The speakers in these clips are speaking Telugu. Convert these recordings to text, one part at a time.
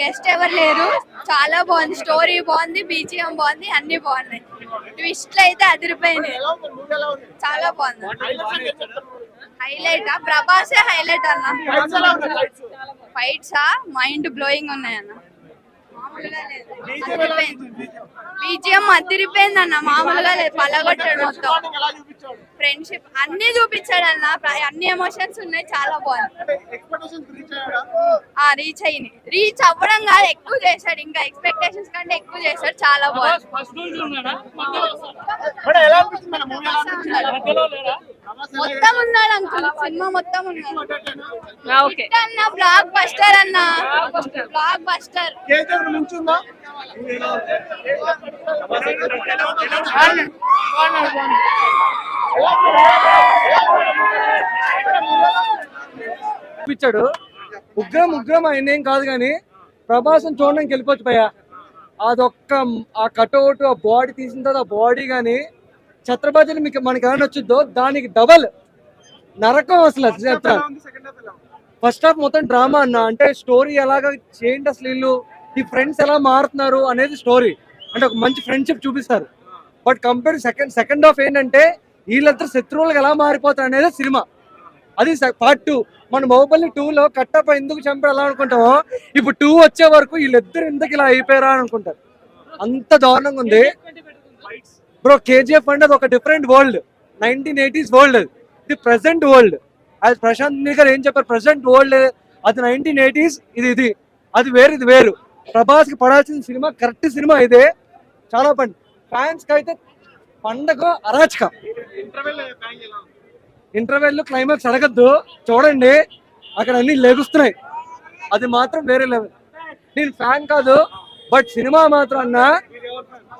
గెస్ట్ ఎవరు లేరు. చాలా బాగుంది. స్టోరీ బాగుంది బీజిఎం బాగుంది అన్ని బాగున్నాయి. ట్విస్ట్లు అయితే అదిరిపోయినాయి. చాలా బాగుంది. హైలైట్? ప్రభాసే హైలైట్ అన్న. ఫైట్సా? మైండ్ బ్లోయింగ్ ఉన్నాయి అన్న మామూలుగా లేదు. బీజిఎం అదిరిపోయింది అన్న మామూలుగా లేదు. పలగొట్టాడు మొత్తం. ఫ్రెండ్షిప్ అన్ని చూపించాడు అన్న. అన్ని ఎమోషన్స్ ఉన్నాయి చాలా బాగుంది. రీచ్ అయ్యి రీచ్ అవ్వడం కాదు ఎక్కువ చేశాడు. ఇంకా ఎక్స్పెక్టేషన్స్ కంటే ఎక్కువ చేశాడు చాలా బాగుంది. మొత్తం ఉన్నాడు అంకుల్. సినిమా మొత్తం ఉన్నాడు. అన్న బ్లాక్ బస్టర్ అన్న బ్లాక్ బస్టర్? చూపించాడు ఉగ్రం ఉగ్రం ఆయన ఏం కాదు కానీ ప్రభాసం చూడడానికి వెళ్ళిపోవచ్చు భయ్యా. అదొక్క ఆ కటౌట్ ఆ బాడీ తీసిన తర్వాత ఆ బాడీ కానీ ఛత్రపతిని మీకు మనకి ఎలా నచ్చుద్దో దానికి డబల్ నరకం అసలు? ఫస్ట్ హాఫ్ మొత్తం డ్రామా అన్న. అంటే స్టోరీ ఎలాగ చేయండి అసలు వీళ్ళు? ఈ ఫ్రెండ్స్ ఎలా మారుతున్నారు అనేది స్టోరీ అంటే ఒక మంచి ఫ్రెండ్షిప్ చూపిస్తారు. But compare second second half ఏంటంటే వీళ్ళంతా శత్రువులకు ఎలా మారిపోతారు అనేది సినిమా. అది పార్ట్ టూ మన బాహుబలి టూ లో కట్టప్ప ఎందుకు చంపారు ఎలా అనుకుంటామో ఇప్పుడు టూ వచ్చే వరకు వీళ్ళిద్దరు ఎందుకు ఇలా అయిపోయారా అనుకుంటారు. అంత దారుణంగా ఉంది. బ్రో కేజీఎఫ్ అంటే అది ఒక different world nineteen eighties world ఇది ప్రెసెంట్ వరల్డ్ అది ప్రశాంత్ నీల్ గారు ఏం చెప్పారు? ప్రెసెంట్ వరల్డ్ అది నైన్టీన్ ఎయిటీస్ ఇది ఇది. అది వేరు ఇది వేరు. ప్రభాస్కి పడాల్సిన సినిమా కరెక్ట్ సినిమా ఇదే. చాలా పండి ఫ్యాన్స్కి అయితే పండగ అరాచకం. ఇంటర్వెల్ క్లైమాక్స్ అడగద్దు. చూడండి. అక్కడ అన్ని లెగుస్తున్నాయి. అది మాత్రం వేరే లెవెల్ నేను ఫ్యాన్ కాదు. బట్ సినిమా మాత్రం అన్న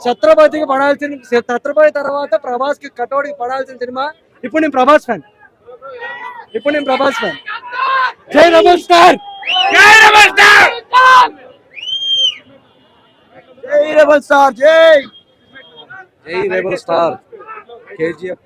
ఛత్రపతికి పడాల్సిన ఛత్రపతి తర్వాత ప్రభాస్కి కటౌడికి పడాల్సిన సినిమా ఇప్పుడు నేను ప్రభాస్ ఫ్యాన్ ఇప్పుడు నేను ప్రభాస్ ఫ్యాన్ జై స్టార్ జై స్టార్ జై స్టార్ జై! జై రెబల్ స్టార్ కేజీఎఫ్